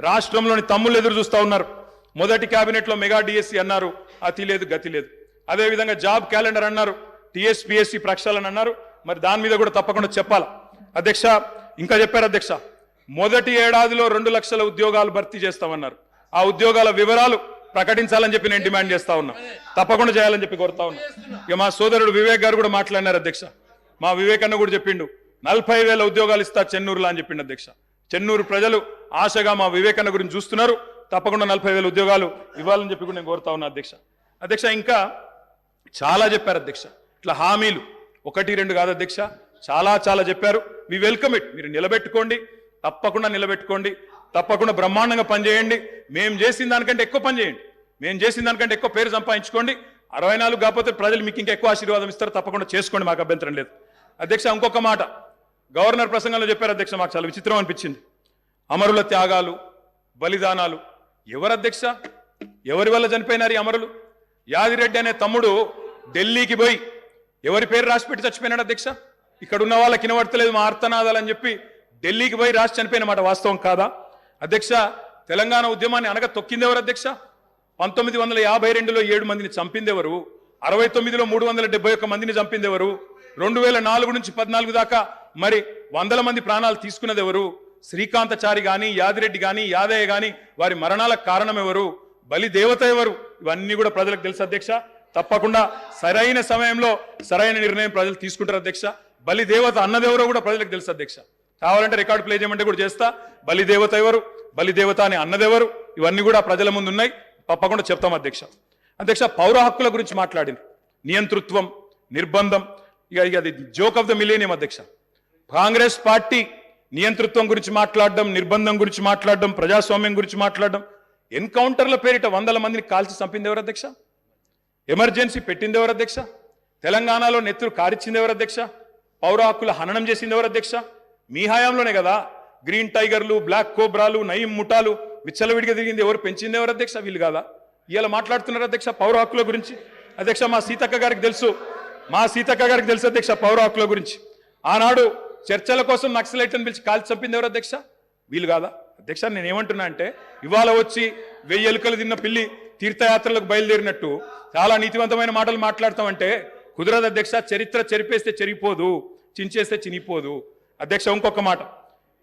రాష్ట్రంలోని తమ్ముళ్ళు ఎదురు చూస్తా ఉన్నారు. మొదటి క్యాబినెట్లో మెగా డిఎస్సి అన్నారు. అతి లేదు గతి లేదు. అదేవిధంగా జాబ్ క్యాలెండర్ అన్నారు. టీఎస్పిఎస్సి ప్రక్షాళన అన్నారు. మరి దాని మీద కూడా తప్పకుండా చెప్పాలి? అధ్యక్ష ఇంకా చెప్పారు అధ్యక్ష? మొదటి ఏడాదిలో రెండు లక్షల ఉద్యోగాలు భర్తీ చేస్తామన్నారు. ఆ ఉద్యోగాల వివరాలు ప్రకటించాలని చెప్పి నేను డిమాండ్ చేస్తా ఉన్నా. తప్పకుండా చేయాలని చెప్పి కోరుతా ఉన్నా. ఇక మా సోదరుడు వివేక్ గారు కూడా మాట్లాడినారు అధ్యక్ష. మా వివేక్ అన్న కూడా చెప్పిండు. నలభై వేల ఉద్యోగాలు ఇస్తా చెన్నూరులో అని చెప్పిండు అధ్యక్ష. చెన్నూరు ప్రజలు ఆశగా మా వివేకన్న గురించి చూస్తున్నారు. తప్పకుండా నలభై వేల ఉద్యోగాలు ఇవ్వాలని చెప్పి కూడా నేను కోరుతా ఉన్నా అధ్యక్ష. అధ్యక్ష ఇంకా చాలా చెప్పారు అధ్యక్ష. ఇట్లా హామీలు ఒకటి రెండు కాదు అధ్యక్ష. చాలా చాలా చెప్పారు. మీ వెల్కమ్ ఇట్. మీరు నిలబెట్టుకోండి. తప్పకుండా నిలబెట్టుకోండి. తప్పకుండా బ్రహ్మాండంగా పనిచేయండి. మేము చేసిన దానికంటే ఎక్కువ పనిచేయండి. మేము చేసిన దానికంటే ఎక్కువ పేరు సంపాదించుకోండి. అరవై నాలుగు కాకపోతే ప్రజలు మీకు ఇంకా ఎక్కువ ఆశీర్వాదం ఇస్తారు. తప్పకుండా చేసుకోండి. మాకు అభ్యంతరం లేదు. అధ్యక్ష ఇంకొక మాట. గవర్నర్ ప్రసంగంలో చెప్పారు అధ్యక్ష. మాకు చాలా విచిత్రం అనిపించింది. అమరుల త్యాగాలు బలిదానాలు. ఎవరు అధ్యక్ష? ఎవరి వల్ల చనిపోయినారు ఈ అమరులు? యాదిరెడ్డి అనే తమ్ముడు ఢిల్లీకి పోయి ఎవరి పేరు రాసిపెట్టి చచ్చిపోయినాడు అధ్యక్ష? ఇక్కడ ఉన్న వాళ్ళకి వినబడతలేదు మా అర్థనాదాలు అని చెప్పి ఢిల్లీకి పోయి రాసి చనిపోయిన మాట వాస్తవం కాదా? అధ్యక్ష తెలంగాణ ఉద్యమాన్ని అనగా తొక్కింది ఎవరు అధ్యక్ష? పంతొమ్మిది వందల యాభై రెండులో ఏడు మందిని చంపింది ఎవరు అరవై తొమ్మిదిలో మూడు వందల డెబ్బై ఒక్క మందిని చంపింది ఎవరు రెండు వేల నాలుగు నుంచి పద్నాలుగు దాకా మరి వందల మంది ప్రాణాలు తీసుకున్నది ఎవరు శ్రీకాంతచారి గాని యాదిరెడ్డి కానీ యాదయ్య గాని వారి మరణాలకు కారణం ఎవరు బలి దేవత ఎవరు? ఇవన్నీ కూడా ప్రజలకు తెలుసు అధ్యక్ష. తప్పకుండా సరైన సమయంలో సరైన నిర్ణయం ప్రజలు తీసుకుంటారు అధ్యక్ష. బలి దేవత అన్నదెవరో కూడా ప్రజలకు తెలుసు అధ్యక్ష. కావాలంటే రికార్డు ప్లే చేయమంటే కూడా చేస్తా. బలి దేవత ఎవరు? బలిదేవత అని అన్నదెవరు? ఇవన్నీ కూడా ప్రజల ముందు ఉన్నాయి. తప్పకుండా చెప్తాం అధ్యక్ష. అధ్యక్ష పౌర హక్కుల గురించి మాట్లాడింది. నియంతృత్వం నిర్బంధం. ఇక ఇక అది జోక్ ఆఫ్ ద మిలేనియం అధ్యక్ష. కాంగ్రెస్ పార్టీ నియంతృత్వం గురించి మాట్లాడడం నిర్బంధం గురించి మాట్లాడడం ప్రజాస్వామ్యం గురించి మాట్లాడడం. ఎన్కౌంటర్ల పేరిట వందల మందిని కాల్చి చంపింది ఎవరు అధ్యక్ష? ఎమర్జెన్సీ పెట్టింది ఎవరు అధ్యక్ష? తెలంగాణలో నెత్తురు కారిచ్చింది ఎవరు అధ్యక్ష? పౌర హక్కుల హననం చేసింది ఎవరు అధ్యక్ష? మీ హయాంలోనే కదా. గ్రీన్ టైగర్లు బ్లాక్ కోబ్రాలు నయీం ముఠాలు విచ్చలవిడిగా తిరిగింది ఎవరు? పెంచింది ఎవరు అధ్యక్ష? వీళ్ళు కాదా? ఇలా మాట్లాడుతున్నారు అధ్యక్ష పౌర హక్కుల గురించి. అధ్యక్ష మా సీతక్క గారికి తెలుసు. మా సీతక్క గారికి తెలుసు అధ్యక్ష పౌర హక్కుల గురించి. ఆనాడు చర్చల కోసం నక్సలైట్ని పిలిచి కాల్చి చంపింది ఎవరు అధ్యక్ష? వీలు కాదా? అధ్యక్ష నేను ఏమంటున్నా అంటే ఇవాళ వచ్చి వెయ్యి ఎలుకలు తిన్న పిల్లి తీర్థయాత్రలకు బయలుదేరినట్టు చాలా నీతివంతమైన మాటలు మాట్లాడతామంటే కుదరదు అధ్యక్ష చరిత్ర చెరిపేస్తే చెరిగిపోదు చించేస్తే చినిపోదు అధ్యక్ష ఇంకొక మాట.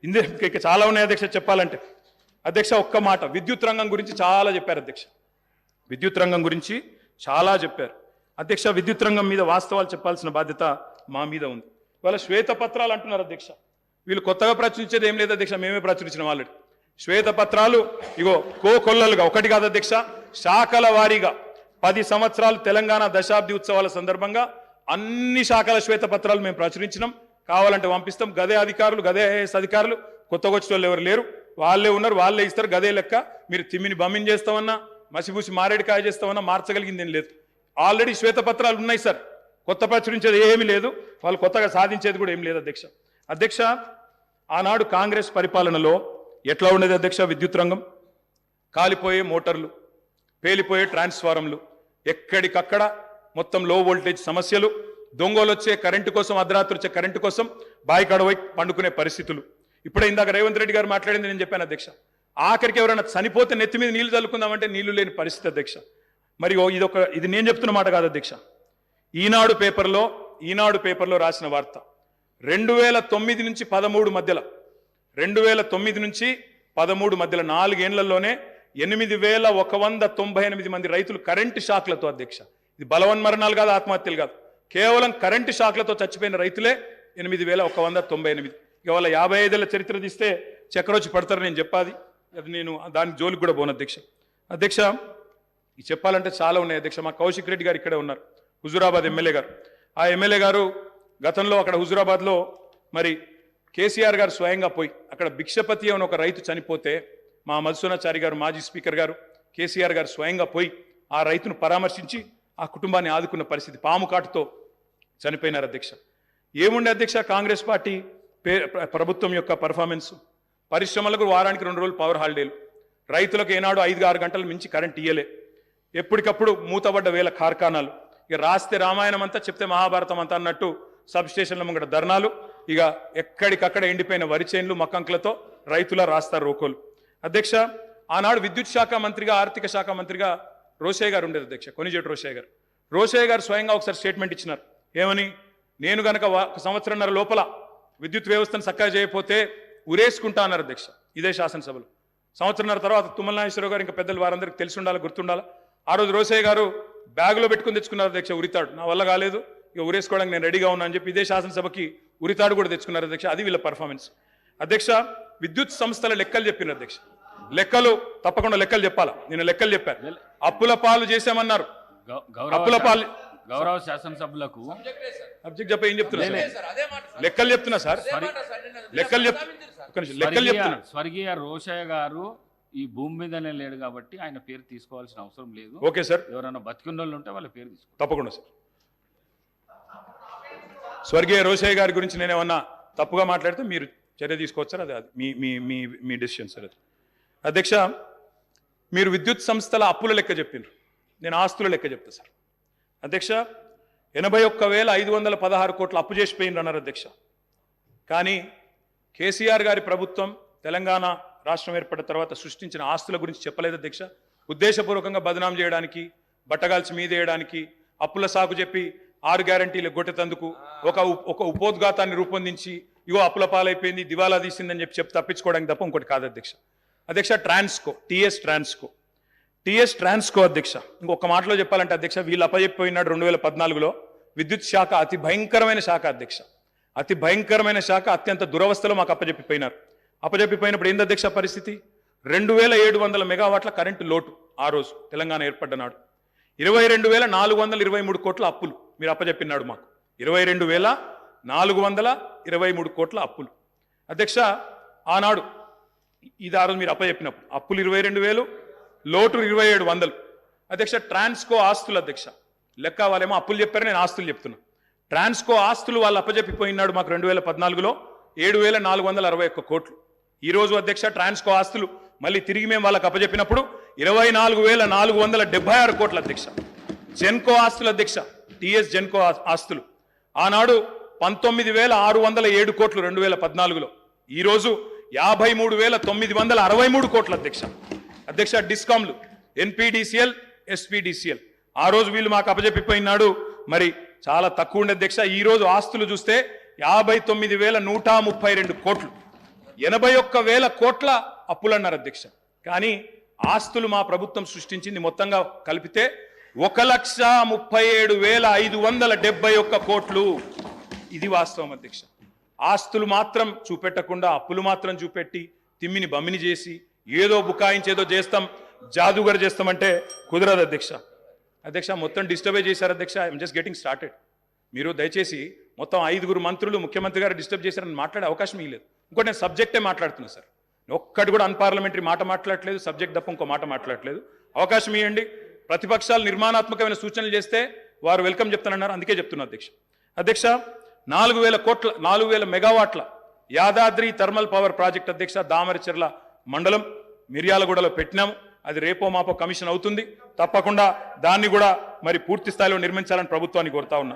ఇందే ఇక చాలా ఉన్నాయి అధ్యక్ష చెప్పాలంటే. అధ్యక్ష ఒక్క మాట. విద్యుత్ రంగం గురించి చాలా చెప్పారు అధ్యక్ష. విద్యుత్ రంగం గురించి చాలా చెప్పారు. అధ్యక్ష విద్యుత్ రంగం మీద వాస్తవాలు చెప్పాల్సిన బాధ్యత మా మీద ఉంది. వాళ్ళ శ్వేతపత్రాలు అంటున్నారు అధ్యక్ష. వీళ్ళు కొత్తగా ప్రచురించేది ఏం లేదు అధ్యక్ష మేమే ప్రచురించిన వాళ్ళకి శ్వేతపత్రాలు ఇగో కో కొల్లలుగా ఒకటి కాదు అధ్యక్ష శాఖల వారీగా పది సంవత్సరాలు తెలంగాణ దశాబ్ది ఉత్సవాల సందర్భంగా అన్ని శాఖల శ్వేతపత్రాలు మేము ప్రచురించినాం. కావాలంటే పంపిస్తాం. గదే అధికారులు గదే ఐఏఎస్ అధికారులు కొత్తగా వచ్చిన వాళ్ళు ఎవరు లేరు. వాళ్ళే ఉన్నారు వాళ్ళే ఇస్తారు గదే లెక్క. మీరు తిమ్మిని బమ్మిని చేస్తామన్నా మసిబూసి మారేడికాయ చేస్తామన్నా మార్చగలిగింది ఏం లేదు. ఆల్రెడీ శ్వేతపత్రాలు ఉన్నాయి సార్. కొత్త ప్రచురించేది ఏమీ లేదు. వాళ్ళు కొత్తగా సాధించేది కూడా ఏం లేదు అధ్యక్ష. అధ్యక్ష ఆనాడు కాంగ్రెస్ పరిపాలనలో ఎట్లా ఉండేది అధ్యక్ష విద్యుత్ రంగం? కాలిపోయే మోటార్లు పేలిపోయే ట్రాన్స్ఫారంలు ఎక్కడికక్కడ మొత్తం లో వోల్టేజ్ సమస్యలు దొంగలు వచ్చే కరెంటు కోసం అర్ధరాత్రి వచ్చే కరెంటు కోసం బాయికడవై పండుకునే పరిస్థితులు. ఇప్పుడే ఇందాక రేవంత్ రెడ్డి గారు మాట్లాడింది నేను చెప్పాను అధ్యక్ష. ఆఖరికి ఎవరైనా చనిపోతే నెత్తి మీద నీళ్ళు చల్లుకుందామంటే నీళ్ళు లేని పరిస్థితి అధ్యక్ష. మరి ఓ ఇదొక ఇది నేను చెప్తున్న మాట కాదు అధ్యక్ష. ఈనాడు పేపర్లో ఈనాడు పేపర్లో రాసిన వార్త. రెండు వేల తొమ్మిది నుంచి పదమూడు మధ్యలో రెండు వేల తొమ్మిది నుంచి పదమూడు మధ్యలో నాలుగేళ్ళలోనే ఎనిమిది వేల ఒక వంద తొంభై ఎనిమిది మంది రైతులు కరెంటు షాక్లతో అధ్యక్ష. ఇది బలవన్మరణాలు కాదు ఆత్మహత్యలు కాదు. కేవలం కరెంటు షాక్లతో చచ్చిపోయిన రైతులే ఎనిమిది వేల ఒక వంద తొంభై ఎనిమిది. ఇవాళ యాభై ఐదేళ్ళ చరిత్ర తీస్తే చక్రవచ్చి పడతారు నేను చెప్పాది. అది నేను దాని జోలికి కూడా పోను అధ్యక్ష. అధ్యక్ష చెప్పాలంటే చాలా ఉన్నాయి అధ్యక్ష. మా కౌశిక్ రెడ్డి గారు ఇక్కడే ఉన్నారు. హుజురాబాద్ ఎమ్మెల్యే గారు. ఆ ఎమ్మెల్యే గారు గతంలో అక్కడ హుజురాబాద్లో మరి కేసీఆర్ గారు స్వయంగా పోయి అక్కడ భిక్షపతి అని ఒక రైతు చనిపోతే మా మధుసూనాచారి గారు మాజీ స్పీకర్ గారు కేసీఆర్ గారు స్వయంగా పోయి ఆ రైతును పరామర్శించి ఆ కుటుంబాన్ని ఆదుకున్న పరిస్థితి పాము కాటుతో చనిపోయినారు అధ్యక్ష. ఏముండే అధ్యక్ష? కాంగ్రెస్ పార్టీ పే ప్రభుత్వం యొక్క పర్ఫార్మెన్స్ పరిశ్రమలకు వారానికి రెండు రోజులు పవర్ హాలిడేలు రైతులకు ఏనాడు ఐదు ఆరు గంటలు మించి కరెంట్ ఇయ్యలే. ఎప్పటికప్పుడు మూతబడ్డ వేల కార్ఖానాలు. ఇక రాస్తే రామాయణం అంతా చెప్తే మహాభారతం అంతా అన్నట్టు సబ్ స్టేషన్ల ముంగట ధర్నాలు. ఇక ఎక్కడికక్కడ ఎండిపోయిన వరి చేన్లు మక్కంకులతో రైతుల రాస్తారు రోకోలు. అధ్యక్ష ఆనాడు విద్యుత్ శాఖ మంత్రిగా ఆర్థిక శాఖ మంత్రిగా రోషయ్య గారు ఉండేది అధ్యక్ష కొనిజేటి రోషయ్య గారు. రోషయ్య గారు స్వయంగా ఒకసారి స్టేట్మెంట్ ఇచ్చినారు. ఏమని? నేను గనక ఒక సంవత్సరంన్నర లోపల విద్యుత్ వ్యవస్థను చక్కగా చేయకపోతే ఉరేసుకుంటా అన్నారు అధ్యక్ష ఇదే శాసనసభలో. సంవత్సరంన్నర తర్వాత తుమ్మల నాగేశ్వరరావు గారు ఇంకా పెద్దలు వారందరికీ తెలిసి ఉండాలి గుర్తుండాలి? ఆ రోజు రోసయ్య గారు బ్యాగులో పెట్టుకుని తెచ్చుకున్నారు అధ్యక్ష ఉరితాడు. నా వల్ల కాలేదు. ఇక ఉరేసుకోవడానికి నేను రెడీగా ఉన్నా అని చెప్పి ఇదే శాసనసభకి ఉరితాడు కూడా తెచ్చుకున్నారు అధ్యక్ష. అది వీళ్ళ పర్ఫార్మెన్స్ అధ్యక్ష విద్యుత్ సంస్థల లెక్కలు చెప్పినారు అధ్యక్ష. లెక్కలు తప్పకుండా లెక్కలు చెప్పాలా? నేను లెక్కలు చెప్పాను. అప్పుల పాలు చేశామన్నారు. అప్పుల గౌరవ పాలు గౌరవ శాసనసభ్యులకు అబ్జెక్ట్ చెప్ప ఏం చెప్తున్నా సార్? లెక్కలు చెప్తున్నా సార్. లెక్కలు చెప్ ఒక్క నిమిషం, లెక్కలు చెప్తున్నా. స్వర్గీయ రోషయ్య గారు ఈ భూమి మీదనే లేడు కాబట్టి ఆయన పేరు తీసుకోవాల్సిన అవసరం లేదు. Okay sir. ఎవరైనా బతికున్న వాళ్ళు ఉంటే వాళ్ళ పేరు తీసుకో తప్పకుండా సార్. స్వర్గీయ రోషయ్య గారి గురించి నేను ఏమన్నా తప్పుగా మాట్లాడితే మీరు చర్య తీసుకోవచ్చు సార్. అది మీ మీ మీ మీ డెసిషన్ సార్ అది. అధ్యక్ష మీరు విద్యుత్ సంస్థల అప్పుల లెక్క చెప్పిండ్రు నేను ఆస్తుల లెక్క చెప్తా సార్. అధ్యక్ష ఎనభై ఒక్క వేల ఐదు వందల పదహారు కోట్ల అప్పు చేసిపోయిండ్రు అన్నారు అధ్యక్ష. కానీ కేసీఆర్ గారి ప్రభుత్వం తెలంగాణ రాష్ట్రం ఏర్పడిన తర్వాత సృష్టించిన ఆస్తుల గురించి చెప్పలేదు అధ్యక్ష. ఉద్దేశపూర్వకంగా బదనాం చేయడానికి బట్టగాల్చి మీదేయడానికి అప్పుల సాగు చెప్పి ఆరు గ్యారంటీలు గొట్టెతందుకు ఒక ఒక ఉపోద్ఘాతాన్ని రూపొందించి ఇగో అప్పుల పాలైపోయింది దివాలా తీసిందని చెప్పి చెప్పి తప్పించుకోవడానికి తప్ప ఇంకోటి కాదు అధ్యక్ష. అధ్యక్ష ట్రాన్స్కో టిఎస్ ట్రాన్స్కో. టిఎస్ ట్రాన్స్కో అధ్యక్ష ఇంకొక మాటలో చెప్పాలంటే అధ్యక్ష వీళ్ళు అప్పచెప్పిపోయినాడు రెండు వేల పద్నాలుగులో. విద్యుత్ శాఖ అతి భయంకరమైన శాఖ అధ్యక్ష. అతి భయంకరమైన శాఖ అత్యంత దురవస్థలో మాకు అప్పచెప్పిపోయినారు అప్పచెప్పిపోయినప్పుడు ఏంది అధ్యక్ష పరిస్థితి? రెండు వేల ఏడు వందల మెగావాట్ల కరెంటు లోటు ఆ రోజు తెలంగాణ ఏర్పడ్డ నాడు ఇరవై రెండు వేల నాలుగు వందల ఇరవై మూడు కోట్ల అప్పులు మీరు అప్పచెప్పినాడు మాకు. ఇరవై రెండు వేల నాలుగు వందల ఇరవై మూడు కోట్ల అప్పులు. అధ్యక్ష ఆనాడు ఇది ఆ రోజు మీరు అప్పచెప్పినప్పుడు అప్పులు ఇరవై రెండు వేలు లోటు ఇరవై ఏడు వందలు. అధ్యక్ష ట్రాన్స్కో ఆస్తులు అధ్యక్ష. లెక్క వాళ్ళేమో అప్పులు చెప్పారు నేను ఆస్తులు చెప్తున్నా. ట్రాన్స్కో ఆస్తులు వాళ్ళు అప్పచెప్పిపోయినాడు మాకు రెండు వేల పద్నాలుగులో ఏడు వేల నాలుగు వందల అరవై ఒక్క కోట్లు. ఈరోజు అధ్యక్ష ట్రాన్స్కో ఆస్తులు మళ్ళీ తిరిగి మేము వాళ్ళకి అప్పజెప్పినప్పుడు ఇరవై నాలుగు వేల నాలుగు వందల డెబ్బై ఆరు కోట్ల అధ్యక్ష. జెన్కో ఆస్తుల అధ్యక్ష టిఎస్ జెన్కో ఆస్తులు. ఆనాడు పంతొమ్మిది వేల ఆరు వందల ఏడు కోట్లు రెండు వేల పద్నాలుగులో. ఈరోజు యాభై మూడు వేల తొమ్మిది వందల అరవై మూడు కోట్ల అధ్యక్ష. అధ్యక్ష డిస్కామ్లు ఎన్పిడిసిఎల్ ఎస్పిడిసిఎల్. ఆ రోజు వీళ్ళు మాకు అప్పజెప్పిపోయినాడు మరి చాలా తక్కువ ఉండే అధ్యక్ష. ఈరోజు ఆస్తులు చూస్తే యాభై తొమ్మిది వేల నూట ముప్పై రెండు కోట్లు. ఎనభై ఒక్క వేల కోట్ల అప్పులన్నారు అధ్యక్ష. కానీ ఆస్తులు మా ప్రభుత్వం సృష్టించింది మొత్తంగా కలిపితే ఒక లక్ష ముప్పై ఏడు వేల ఐదు వందల డెబ్బై ఒక్క కోట్లు. ఇది వాస్తవం అధ్యక్ష. ఆస్తులు మాత్రం చూపెట్టకుండా అప్పులు మాత్రం చూపెట్టి తిమ్మిని బమ్మిని చేసి ఏదో బుకాయించేదో చేస్తాం జాదుగర్ చేస్తామంటే కుదరదు అధ్యక్ష. అధ్యక్ష మొత్తం డిస్టర్బే చేశారు అధ్యక్ష. ఐఎమ్ జస్ట్ గెటింగ్ స్టార్టెడ్ మీరు దయచేసి మొత్తం ఐదుగురు మంత్రులు ముఖ్యమంత్రి గారు డిస్టర్బ్ చేశారని మాట్లాడే అవకాశం ఇవ్వలేదు ఇంకోటి నేను సబ్జెక్టే మాట్లాడుతున్నా సార్. ఒక్కటి కూడా అన్పార్లమెంటరీ మాట మాట్లాడట్లేదు సబ్జెక్ట్ తప్ప ఇంకో మాట మాట్లాడలేదు అవకాశం ఇవ్వండి. ప్రతిపక్షాలు నిర్మాణాత్మకమైన సూచనలు చేస్తే వారు వెల్కమ్ చెప్తానన్నారు. అందుకే చెప్తున్నా అధ్యక్ష. అధ్యక్ష నాలుగు వేల కోట్ల నాలుగు వేల మెగావాట్ల యాదాద్రి థర్మల్ పవర్ ప్రాజెక్ట్ అధ్యక్ష దామరచెర్ల మండలం మిర్యాలగూడలో పెట్టినాము. అది రేపో మాపో కమిషన్ అవుతుంది. తప్పకుండా దాన్ని కూడా మరి పూర్తి స్థాయిలో నిర్మించాలని ప్రభుత్వాన్ని కోరుతా ఉన్నా.